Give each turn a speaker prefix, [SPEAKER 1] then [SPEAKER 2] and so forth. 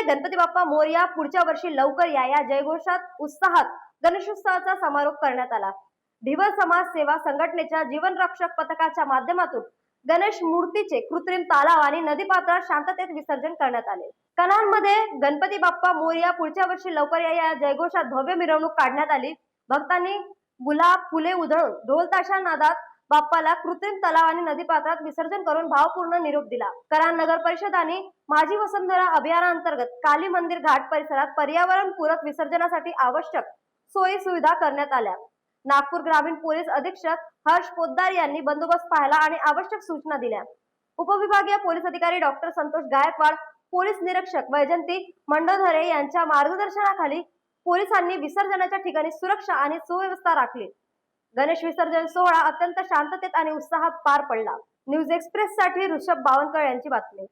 [SPEAKER 1] गणपती बाप्पा मोर्या पुढच्या वर्षी लवकर या या जयघोषात उत्साहात गणेशोत्सवाचा समारोप करण्यात आला. धिवर समाज सेवा संघटनेच्या जीवन रक्षक पथकाच्या माध्यमातून गणेश मूर्तीचे कृत्रिम तालाव आणि नदीपात्रात शांततेत विसर्जन करण्यात आले. कणांमध्ये गणपती बाप्पा मोर्या पुढच्या वर्षी लवकर या या जयघोषात भव्य मिरवणूक काढण्यात आली. भक्तांनी गुलाब फुले उधळून ढोल ताशा नादात बाप्पाला कृत्रिम तलाव आणि नदी पात्रात विसर्जन करून भावपूर्ण निरोप दिला. कराड नगर परिषद आणि माझी वसुंधरा अभियानांतर्गत काली मंदिर घाट परिसरात पर्यावरण पूरक विसर्जनासाठी आवश्यक सोयी सुविधा करण्यात आल्या. नागपूर ग्रामीण पोलीस अधीक्षक हर्ष पोद्दार यांनी बंदोबस्त पाहिला आणि आवश्यक सूचना दिल्या. उपविभागीय पोलीस अधिकारी डॉक्टर संतोष गायकवाड पोलीस निरीक्षक वैजंती मंडोधरे यांच्या मार्गदर्शनाखाली पोलिसांनी विसर्जनाच्या ठिकाणी सुरक्षा आणि सुव्यवस्था राखली. गणेश विसर्जन सोहळा अत्यंत शांततेत आणि उत्साहात पार पडला. न्यूज एक्सप्रेस साठी ऋषभ बावनकर यांची बातमी.